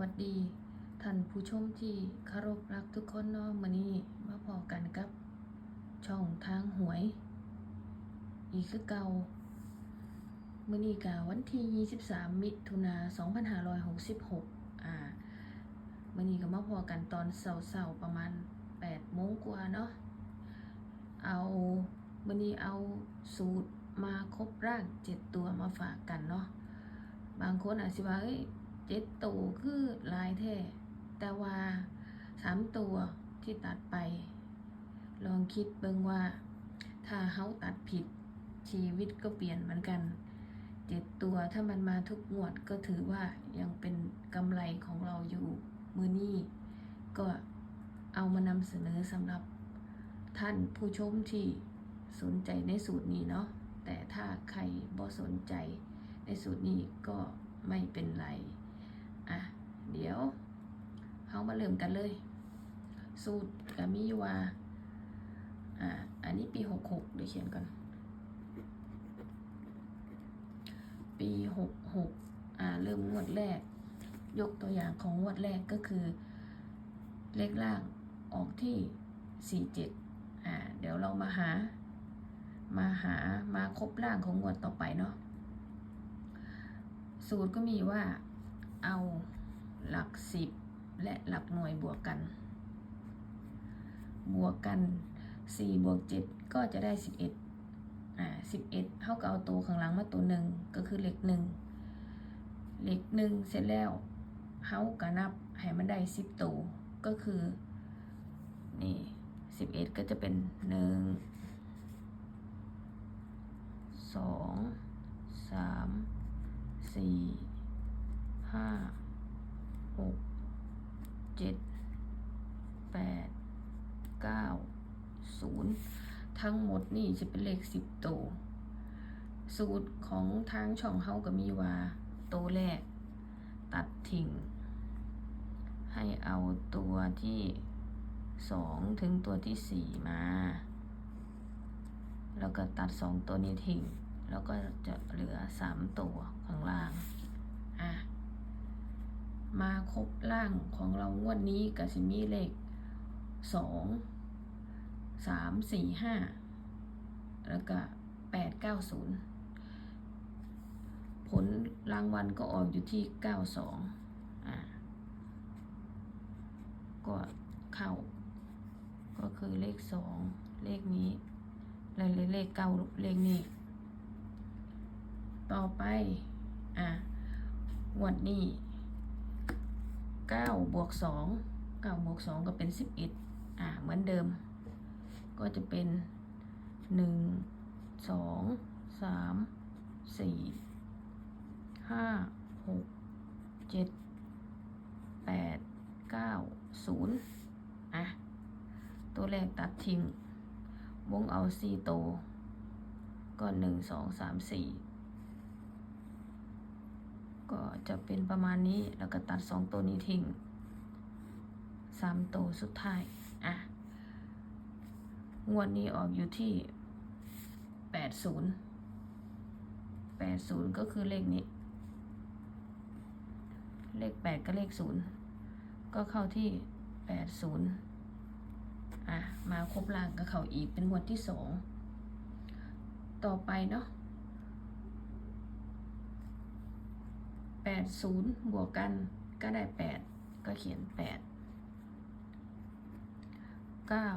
วัสดีท่านผู้ชมที่คารพรักทุกคนเนาะมื้อนี้มาพอกันกับ ช่องทางหวย อีกคือเก่ามื้อนี้กะวันที่ 23 มิถุนา2566 อ่ามื้อนี้ก็มาพอกันตอนเช้าๆประมาณ 8 โมงกว่าเนาะเอามื้อนี้เอาสูตรมาครบร่าง 7 ตัวมาฝากกันเนาะบางคนอาจสิว่าเอ้ย เจ็ดตัวคือลายแท้แต่ว่าสามตัวที่ตัดไป ลองคิดเบิ่งว่า ถ้าเฮาตัดผิดชีวิตก็เปลี่ยนเหมือนกันเจ็ดตัวถ้ามันมาทุกงวดก็ถือว่ายังเป็นกำไรของเราอยู่มือนี้ก็เอามานำเสนอสำหรับท่านผู้ชมที่สนใจในสูตรนี้เนาะแต่ถ้าใครบ่สนใจในสูตรนี้ก็ไม่เป็นไร เดี๋ยวเขามาเริ่มกันเลย สูตรกับมิวาอะอันนี้ปีหกหกเดี๋ยวเขียนก่อน ปีหกหกอ่า เริ่มงวดแรก ยกตัวอย่างของงวดแรกก็คือ เลขล่างออกที่สี่เจ็ดอ่า เดี๋ยวเรามาหา มาหา มาครบล่างของงวดต่อไปเนาะ สูตรก็มีว่าเอา หลักสิบและหลักหน่วยบวกกัน บวกกันสี่บวกเจ็ดก็จะได้สิบเอ็ดอ่าสิบเอ็ดเท่ากับเอาตัวข้างหลังมาตัวหนึ่งก็คือเลขหนึ่งเลขหนึ่งเสร็จแล้วเฮากะนับให้มันได้สิบตัวก็คือนี่สิบเอ็ดก็จะเป็นหนึ่งสองสามสี่ห้า หกเจ็ดแปดเก้าศูนย์ทั้งหมดนี่จะเป็นเลขสิบตัวสูตรของทางช่องเฮาก็มีว่าตัวแรก ตัดทิ้งให้เอาตัวที่สองถึงตัวที่สี่มา แล้วก็ตัดสองตัวนี้ทิ้ง แล้วก็จะเหลือสามตัวข้างล่าง อะ มาครบล่างของเรางวดนี้กับสิมีเลขสองสามสี่ห้าแล้วก็แปดเก้าศูนย์ผลรางวัลก็ออกอยู่ที่เก้าสองอะก็เข้า ก็คือเลขสองเลขนี้ และเลขเก้าเลขนี้ ต่อไป อะงวดนี้ เก้าบวกสองเก้าบวกสองก็เป็นสิบเอ็ดอะเหมือนเดิม ก็จะเป็นหนึ่งสองสามสี่ห้าหกเจ็ดแปดเก้าศูนย์อะ ตัวแรกตัดทิ้ง วงเอาสี่โตวก็หนึ่งสองสามสี่ ก็จะเป็นประมาณนี้ แล้วก็ตัดสองตัวนี้ทิ้งสามตัวสุดท้าย อะ งวดนี้ออกอยู่ที่แปดศูนย์แปดศูนย์ก็คือเลขนี้ เลขแปดกับเลขศูนย์ก็เข้าที่แปดศูนย์อะ มาครบล่างกับเขาอีกเป็นงวดที่สองต่อไปเนาะ แปดศูนย์บวกกันก็ได้แปดก็เขียนแปดเก้า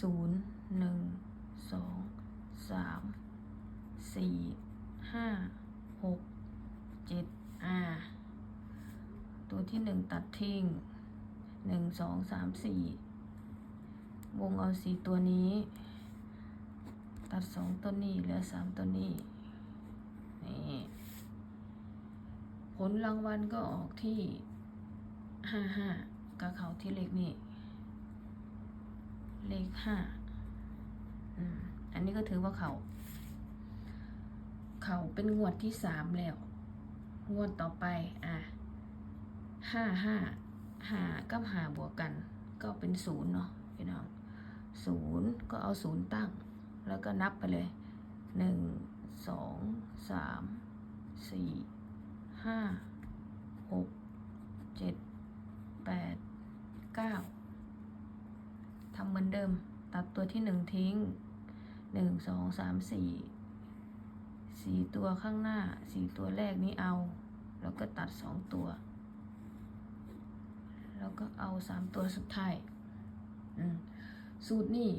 ศูนย์หนึ่งสองสามสี่ห้าหกเจ็ดอ่าตัวที่หนึ่งตัดทิ้งหนึ่งสองสามสี่วงเอาสี่ตัวนี้ ตัดสองตัวนี้เหลือสามตัวนี้นี่ ผลรางวัลก็ออกที่ห้าห้ากับเขาที่เลขนี้ เลขห้าอันนี้ก็ถือว่าเขา เขาเป็นงวดที่สามแล้ว งวดต่อไป อะห้าห้าห้ากับหาบวกกัน ก็เป็นศูนย์เนาะพี่น้องศูนย์ก็เอาศูนย์ตั้ง แล้วก็นับไปเลยหนึ่งสองสามสี่ ห้าหกเจ็ดแปดเก้าทำเหมือนเดิม ตัดตัวที่หนึ่งทิ้งหนึ่งสองสามสี่สี่ตัวข้างหน้าสี่ตัวแรกนี้เอา แล้วก็ตัดสองตัว แล้วก็เอาสามตัวสุดท้ายสูตรนี่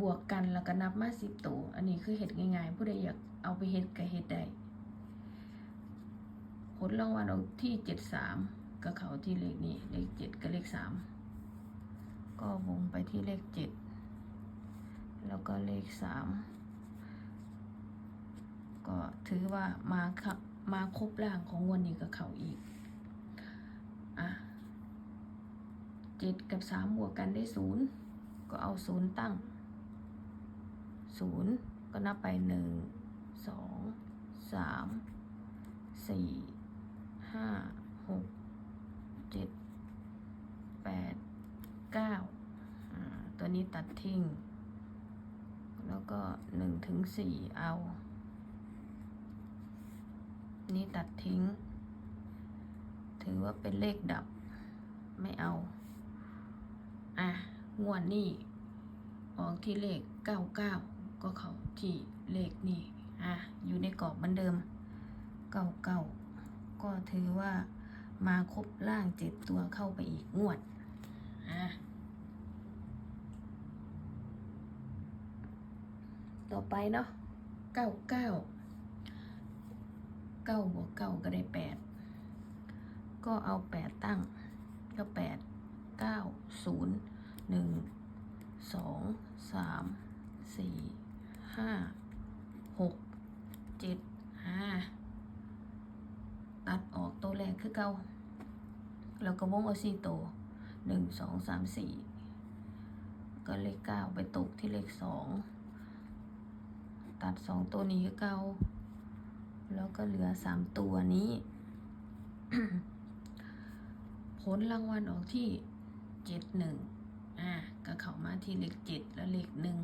บวกกันแล้วก็นับมาสิบตัว อันนี้คือเห็ดง่ายๆ ผู้ใดอยากเอาไปเห็ดก็เห็ดได้ ลรางวัลออกที่เจ็ดสามก็เขาที่เลขนี้เลขเจ็ดกับเลขสามก็วงไปที่เลขเจ็ดแล้วก็เลขสามก็ถือว่ามาครับมาครบร่างของงวันนี้กับเขาอีกอะเจ็ดกับสามบวกกันได้ศูนย์ก็เอาศูนย์ตั้งศูนย์ก็นับไปหนึ่งสองสามสี่ ห้าหกเจ็ดแปดเก้าตัวนี้ตัดทิ้ง แล้วก็หนึ่งถึงสี่เอา นี่ตัดทิ้ง ถือว่าเป็นเลขดับไม่เอา อะงวดนี้ออกที่เลขเก้าเก้าก็เขาที่เลขนี่อะอยู่ในกรอบเหมือนเดิมเก้าเก้า ก็ถือว่ามาครบล่างเจ็ดตัวเข้าไปอีกงวดอะต่อไปเนาะเก้าเก้าเก้าบวกเก้าก็ได้แปดก็เอาแปดตั้งก็แปดเก้าศูนย์หนึ่งสองสามสี่ห้าหกเจ็ดห้าตัดออกตัวแรก คือเก้าแล้วก็วงเอาสี่ตัวหนึ่งสองสามสี่ก็เลขเก้าไปตกที่เลขสองตัดสองตัวนี้คือเก้าแล้วก็เหลือสามตัวนี้ ผลรางวัลออกที่เจ็ดหนึ่งอะก็เข้ามาที่เลขเจ็ดและเลขหนึ่ง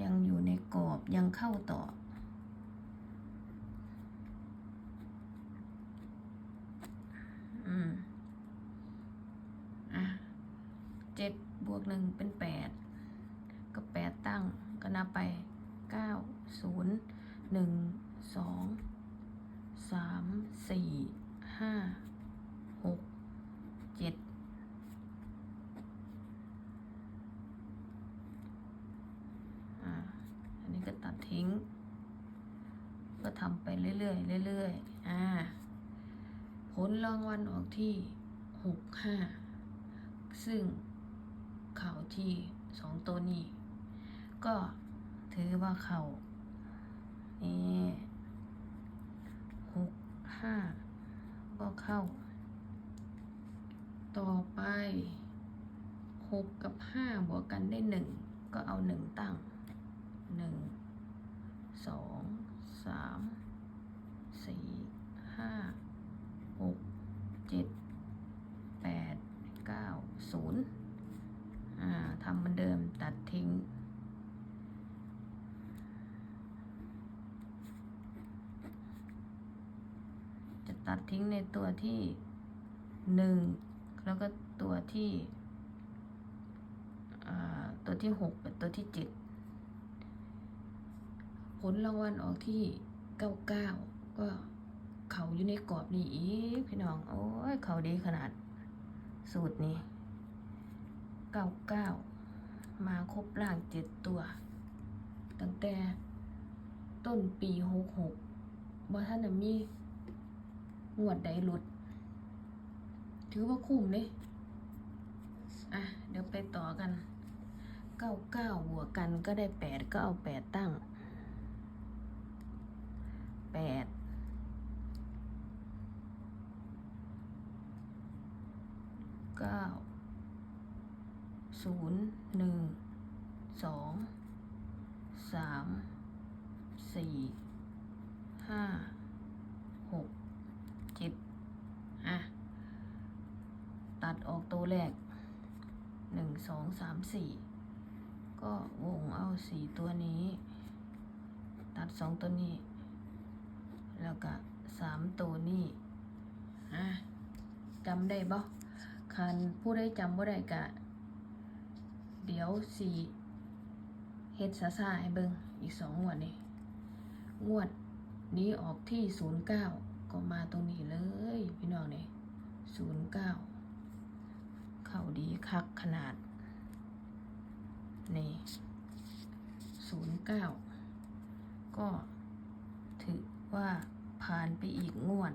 ยังอยู่ในกรอบยังเข้าต่อ อืม อะเจ็ดบวกหนึ่งเป็นแปดก็แปดตั้งก็นับไปเก้าศูนย์หนึ่งสองสามสี่ห้าหกเจ็ดอ่าอันนี้ก็ตัดทิ้ง ก็ทำไปเรื่อยๆเรื่อยๆางวัลออกที่หกห้าซึ่งเขาที่สองตัวนี้ ก็ถือว่าเขานี่หกห้าก็เข้า ต่อไปหกกับห้าบวกกันได้หนึ่งก็เอาหนึ่งตั้งหนึ่งสองสามสี่ห้าหก จ็ดแปดเก้าศูนย์ทำเหมือนเดิมตัดทิ้ง จะตัดทิ้งในตัวที่หนึ่งแล้วก็ตัวที่ตัวที่หกตัวที่เจ็ดผลรางวัลออกที่เก้าเก้าก็ เขาอยู่ในกรอบนี้อีกพี่น้อง โอ้ย เขาดีขนาด สูตรนี้เก้าเก้ามาครบร่างเจ็ดตัว ตั้งแต่ต้นปีหกหกบ่ท่านมีงวดใดหลุด ถือว่าคุ้มเลยอะ เดี๋ยวไปต่อกันเก้าเก้าบวกกันก็ได้แปดก็เอาแปดตั้งแปดเก้าศูนย์หนึ่งสองสามสี่ห้าหกเจ็ดอะ ตัดออกตัวแรกหนึ่งสองสามสี่ก็วงเอาสี่ตัวนี้ ตัดสองตัวนี้ แล้วก็สามตัวนี้อะจำได้บ่ คันผู้ใดจำบ่ได้กะ เดี๋ยวสิเฮ็ดซาซาให้เบิงอีกสองงวดนี่งวดนี้ออกที่ศูนย์เก้าก็มาตรงนี้เลย พี่น้องเนี่ยศูนย์เก้าเข้าดีคักขนาด นี่ศูนย์เก้าก็ถือว่าผ่านไปอีกงวด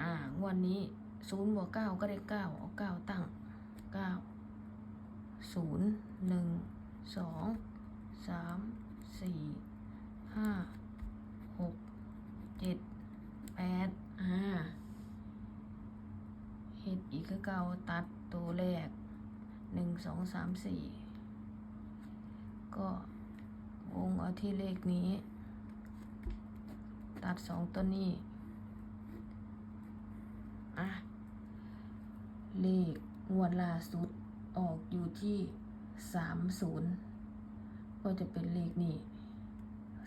อ่างวดนี้ศูนย์บวกเก้าก็ได้เก้าเอาเก้าตั้งเก้าศูนย์หนึ่งสองสามสี่ห้าหกเจ็ดแปดอ่าเฮ็ดอีกคือเก่าตัดตัวแรกหนึ่งสองสามสี่ก็วงเอาที่เลขนี้ ตัดสองตัวนี้ อะ เลขงวดล่าสุดออกอยู่ที่สามศูนย์ก็จะเป็นเลขนี้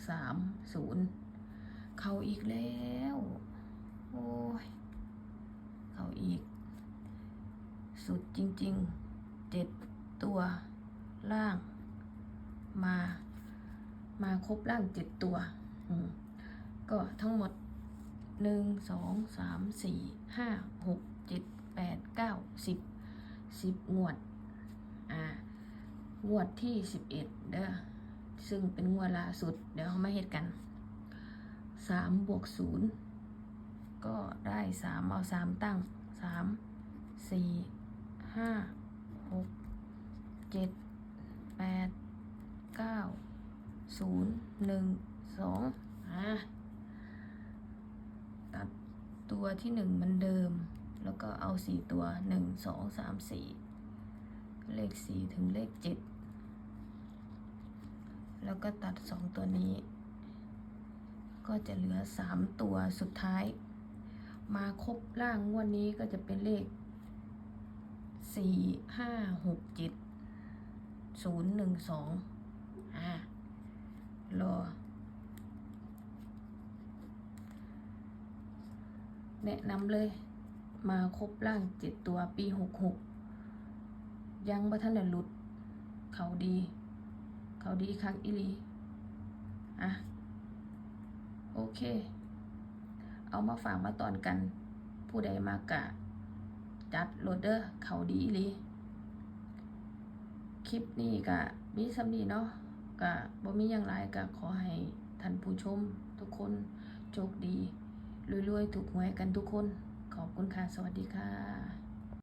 สามศูนย์เข้าอีกแล้ว โอ้ย เข้าอีก สุดจริงๆเจ็ดตัวล่าง มา มาครบล่างเจ็ดตัว ก็ทั้งหมด หนึ่งสองสามสี่ห้าหกเจ็ดแปดเก้าสิบสิบงวด อ่างวดที่สิบเอ็ดเด้อซึ่งเป็นงวดล่าสุด เดี๋ยวเขามาเฮ็ดกันสามบวกศูนย์ก็ได้สามเอาสามตั้งสามสี่ห้าหกเจ็ดแปดเก้าศูนย์หนึ่งสองอ่า ตัด ตัวที่หนึ่งมันเดิม แล้วก็เอาสี่ตัวหนึ่งสองสามสี่เลขสี่ถึงเลขเจ็ดแล้วก็ตัดสองตัวนี้ ก็จะเหลือสามตัวสุดท้าย มาครบล่างงวดนี้ก็จะเป็นเลขสี่ห้าหกเจ็ดศูนย์หนึ่งสองอ่ารอ แนะนำเลย มาครบร่างเจ็ดตัวปีหกหกยังบ่ทันหลุด เขาดี เขาดีคักอิลีอะ โอเค เอามาฝากมาตอนกัน ผู้ใดมากะ จัดโหลดเดอร์เขาดีอิลีคลิปนี้กะมีสำนีเนาะกะบ่มีอย่างไรกะขอให้ท่านผู้ชมทุกคนโชคดี รวยๆ ถูกหวยกันทุกคน ขอบคุณค่ะ สวัสดีค่ะ